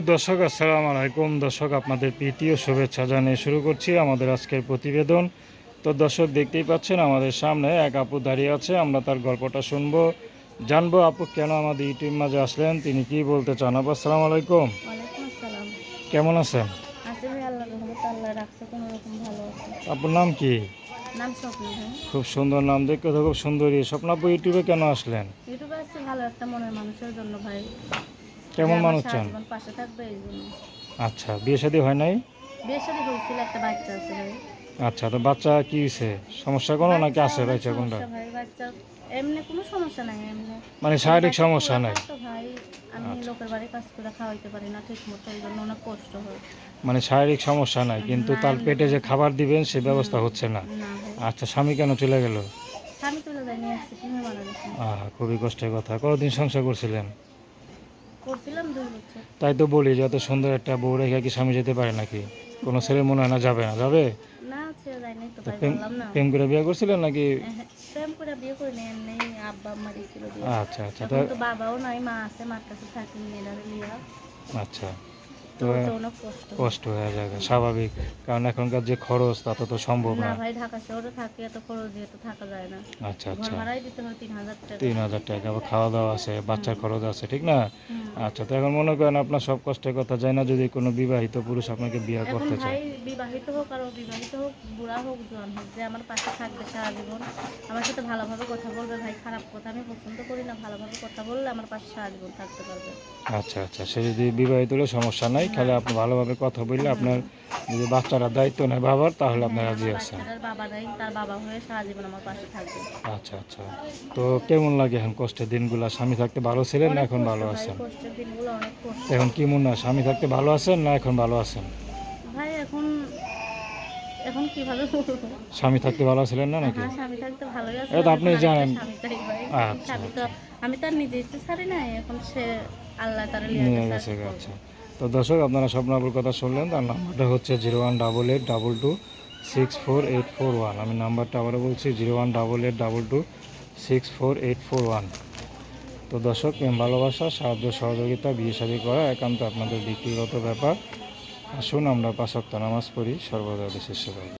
সুপ্রিয় দর্শক আসসালামু আলাইকুম। দর্শক আপনাদের প্রীতি ও শুভেচ্ছা জানিয়ে শুরু করছি আমাদের আজকের প্রতিবেদন। তো দর্শক দেখতেই পাচ্ছেন আমাদের সামনে এক আপু দাঁড়িয়ে আছে আমরা তার গল্পটা শুনব। জানব আপু কেন আমাদের ইউটিউব মাঝে আসলেন? তিনি কি বলতে চান? আপু আসসালামু আলাইকুম। কেমন আছেন? আপুর নাম কি? খুব সুন্দর নাম দেখতে খুব সুন্দরী। স্বপ্ন আপু ইউটিউবে কেন আসলেন? ইউটিউবে ভালো একটা মনের মানুষের জন্য ভাই। কেমন মানুষ চান? পাশে থাকবে এই জন্য। আচ্ছা বিয়ে শাদী হয় নাই? বিয়ে শাদী হয়েছিল একটা বাচ্চা আছে ভাই। আচ্ছা তো বাচ্চা কি হয়েছে? সমস্যা কোনো নাকি আছে বাচ্চা কোনটা? ভাই বাচ্চা এমনি কোনো সমস্যা নাই এমনি। মানে শারীরিক সমস্যা নাই? তো ভাই আমি আচ্ছা। লোকের বাড়ি কাজ করে খাওয়াইতে পারি না ঠিক এই জন্য অনেক কষ্ট হয়। মানে শারীরিক সমস্যা নাই কিন্তু তার পেটে যে খাবার দিবেন সে ব্যবস্থা হচ্ছে না। আচ্ছা স্বামী কেন চলে গেল? স্বামী খুবই কষ্টের কথা। কতদিন সংসার করছিলেন? তাই তো বলি যে এত সুন্দর একটা বউ রেখে কি স্বামী যেতে পারে নাকি? কোনো ছেলে মনে হয় না যাবে না যাবে? প্রেম করে বিয়ে করছিলেন নাকি? প্রেম করে বিয়ে করে নিয়ে আব্বা আম্মা দিছিল আচ্ছা আচ্ছা তো বাবাও নাই মা আছে মার কাছে থাকি মেয়েরা আচ্ছা। তো অনেক কষ্ট। হয়ে যাবে স্বাভাবিক। কারণ এখনকার যে খরচ তাতে তো সম্ভব না। ভাই ঢাকা শহরে থাকে এত খরচ দিয়ে তো থাকা যায় না। আচ্ছা আচ্ছা। ভাড়াই দিতে হয় তিন হাজার টাকা। তিন হাজার টাকা আবার খাওয়া দাওয়া আছে বাচ্চার খরচ আছে ঠিক না? আচ্ছা তো এখন মনে করেন আপনার সব কষ্টের কথা যায় না যদি কোনো বিবাহিত পুরুষ আপনাকে বিয়ে করতে ভাই চায়। বিবাহিত হোক আর অবিবাহিত হোক বুড়া হোক জোয়ান হোক যে আমার পাশে থাকবে সারা জীবন আমার সাথে ভালোভাবে কথা বলবে ভাই খারাপ কথা আমি পছন্দ করি না ভালোভাবে কথা বললে আমার পাশে সারা জীবন থাকতে পারবে। আচ্ছা আচ্ছা সে যদি বিবাহিত হলে সমস্যা নাই। খালি আপনি ভালোভাবে কথা বললে আপনার যদি বাচ্চারা দায়িত্ব নেয় বাবার তাহলে আপনি হ্যাঁ, রাজি আমার আছেন। বাবা নাই তার বাবা হয়ে সারা জীবন আমার পাশে থাকবে। আচ্ছা আচ্ছা। তো কেমন লাগে এখন কষ্টের দিনগুলো? স্বামী থাকতে ভালো ছিলেন না এখন ভালো আছেন? কষ্টের দিনগুলো অনেক কষ্ট। এখন কি মনে হয় স্বামী থাকতে ভালো আছেন না এখন ভালো আছেন? ভাই এখন এখন কীভাবে স্বামী থাকতে ভালো ছিলেন না নাকি? হ্যাঁ স্বামী থাকতে ভালোই আছে এটা আপনি জানেন। স্বামী আচ্ছা, তো আমি তার নিজে ইচ্ছে ছাড়ি নাই এখন সে আল্লাহ তার নিয়ে গেছে আচ্ছা। তো দর্শক, আপনারা স্বপ্নাবুর কথা শুনলেন, তার নাম্বারটা হচ্ছে zero one double eight double two six four eight four one. আমি নাম্বারটা আবারও বলছি, zero one double eight double two six four eight four one. তো দর্শক, প্রেম, ভালোবাসা, সাহায্য, সহযোগিতা, বিয়ে শাদী করা একান্ত আপনাদের ব্যক্তিগত ব্যাপার। আসুন আমরা পাঁচক্ত নামাজ পড়ি, সর্বদা দেশের সেবা